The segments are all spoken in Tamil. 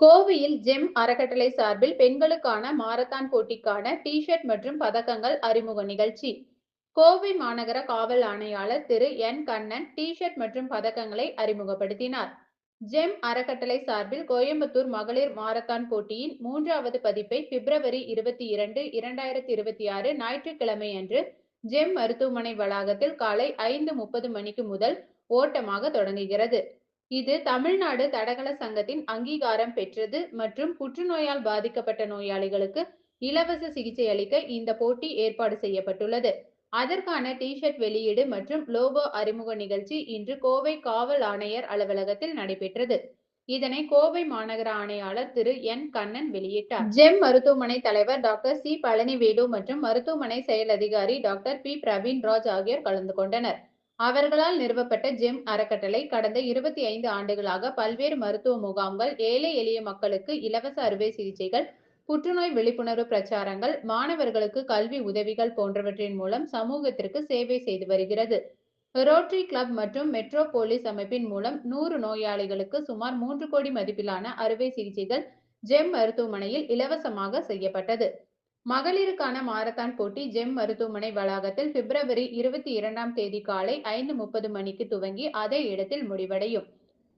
கோவையில் ஜெம் அறக்கட்டளை சார்பில் பெண்களுக்கான மாரத்தான் போட்டிக்கான டி ஷர்ட் மற்றும் பதக்கங்கள் அறிமுக நிகழ்ச்சி. கோவை மாநகர காவல் ஆணையாளர் Thiru N Kannan T shirt மற்றும் பதக்கங்களை அறிமுகப்படுத்தினார். ஜெம் அறக்கட்டளை சார்பில் கோயம்புத்தூர் மகளிர் மாரத்தான் போட்டியின் மூன்றாவது பதிப்பை பிப்ரவரி இருபத்தி இரண்டு இரண்டாயிரத்தி இருபத்தி ஆறு ஞாயிற்றுக்கிழமை அன்று ஜெம் மருத்துவமனை வளாகத்தில் காலை ஐந்து முப்பது மணிக்கு முதல் ஓட்டமாக தொடங்குகிறது. இது தமிழ்நாடு தடகள சங்கத்தின் அங்கீகாரம் பெற்றது மற்றும் புற்றுநோயால் பாதிக்கப்பட்ட நோயாளிகளுக்கு இலவச சிகிச்சை அளிக்க இந்த போட்டி ஏற்பாடு செய்யப்பட்டுள்ளது. அதற்கான டிஷர்ட் வெளியீடு மற்றும் லோகோ அறிமுக நிகழ்ச்சி இன்று கோவை காவல் ஆணையர் அலுவலகத்தில் நடைபெற்றது. இதனை கோவை மாநகர ஆணையாளர் திரு. என். கண்ணன் வெளியிட்டார். ஜெம் மருத்துவமனை தலைவர் டாக்டர் சி. பழனிவேலு மற்றும் மருத்துவமனை செயல் அதிகாரி டாக்டர் பி. பிரவீன் ராஜ் ஆகியோர் கலந்து கொண்டனர். அவர்களால் நிறுவப்பட்ட ஜெம் அறக்கட்டளை கடந்த இருபத்தி ஐந்து ஆண்டுகளாக பல்வேறு மருத்துவ முகாம்கள் ஏழை எளிய மக்களுக்கு இலவச அறுவை சிகிச்சைகள் புற்றுநோய் விழிப்புணர்வு பிரச்சாரங்கள் மாணவர்களுக்கு கல்வி உதவிகள் போன்றவற்றின் மூலம் சமூகத்திற்கு சேவை செய்து வருகிறது. ரோட்டரி கிளப் மற்றும் மெட்ரோ போலீஸ் அமைப்பின் மூலம் நூறு நோயாளிகளுக்கு சுமார் மூன்று கோடி மதிப்பிலான அறுவை சிகிச்சைகள் ஜெம் மருத்துவமனையில் இலவசமாக செய்யப்பட்டது. மகளிருக்கான மாரத்தான் போட்டி ஜெம் மருத்துவமனை வளாகத்தில் பிப்ரவரி இருபத்தி இரண்டாம் தேதி காலை ஐந்து முப்பது மணிக்கு துவங்கி அதே இடத்தில் முடிவடையும்.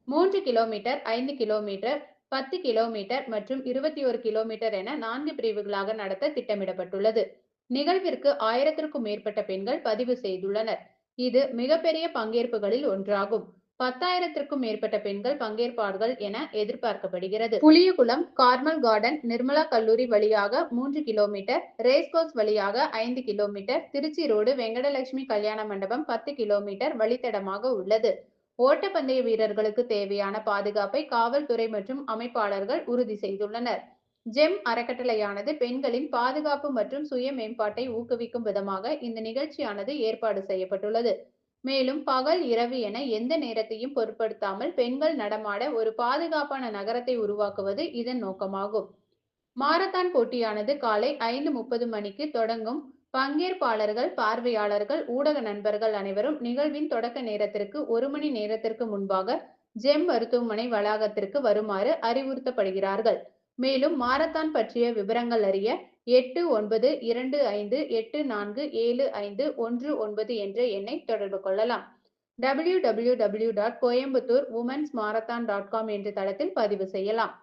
மூன்று கிலோமீட்டர் ஐந்து கிலோமீட்டர் பத்து கிலோமீட்டர் மற்றும் இருபத்தி ஒரு கிலோமீட்டர் என நான்கு பிரிவுகளாக நடத்த திட்டமிடப்பட்டுள்ளது. நிகழ்விற்கு ஆயிரத்திற்கும் மேற்பட்ட பெண்கள் பதிவு செய்துள்ளனர். இது மிகப்பெரிய பங்கேற்புகளில் ஒன்றாகும். பத்தாயிரத்திற்கும் மேற்பட்ட பெண்கள் பங்கேற்பார்கள் என எதிர்பார்க்கப்படுகிறது. புளியகுளம் கார்மல் கார்டன் நிர்மலா கல்லூரி வழியாக மூன்று கிலோமீட்டர் ரேஸ்கோர்ஸ் வழியாக ஐந்து கிலோமீட்டர் திருச்சி ரோடு வெங்கடலட்சுமி கல்யாண மண்டபம் பத்து கிலோமீட்டர் வழித்தடமாக உள்ளது. ஓட்டப்பந்தய வீரர்களுக்கு தேவையான பாதுகாப்பை காவல்துறை மற்றும் அமைப்பாளர்கள் உறுதி செய்துள்ளனர். ஜெம் அறக்கட்டளையானது பெண்களின் பாதுகாப்பு மற்றும் சுய மேம்பாட்டை ஊக்குவிக்கும் விதமாக இந்த நிகழ்ச்சியானது ஏற்பாடு செய்யப்பட்டுள்ளது. மேலும் பகல் இரவு என எந்த நேரத்தையும் பொருட்படுத்தாமல் பெண்கள் நடமாட ஒரு பாதுகாப்பான நகரத்தை உருவாக்குவது இதன் நோக்கமாகும். மாரத்தான் போட்டியானது காலை ஐந்து முப்பது மணிக்கு தொடங்கும். பங்கேற்பாளர்கள் பார்வையாளர்கள் ஊடக நண்பர்கள் அனைவரும் நிகழ்வின் தொடக்க நேரத்திற்கு ஒரு மணி நேரத்திற்கு முன்பாக ஜெம் மருத்துவமனை வளாகத்திற்கு வருமாறு அறிவுறுத்தப்படுகிறார்கள். மேலும் மாரத்தான் பற்றிய விவரங்கள் அறிய எட்டு ஒன்பது இரண்டு ஐந்து எட்டு நான்கு ஏழு ஐந்து ஒன்று ஒன்பது என்ற எண்ணை தொடர்பு கொள்ளலாம். W W W dot Coimbatore women's marathon dot com என்ற தளத்தில் பதிவு செய்யலாம்.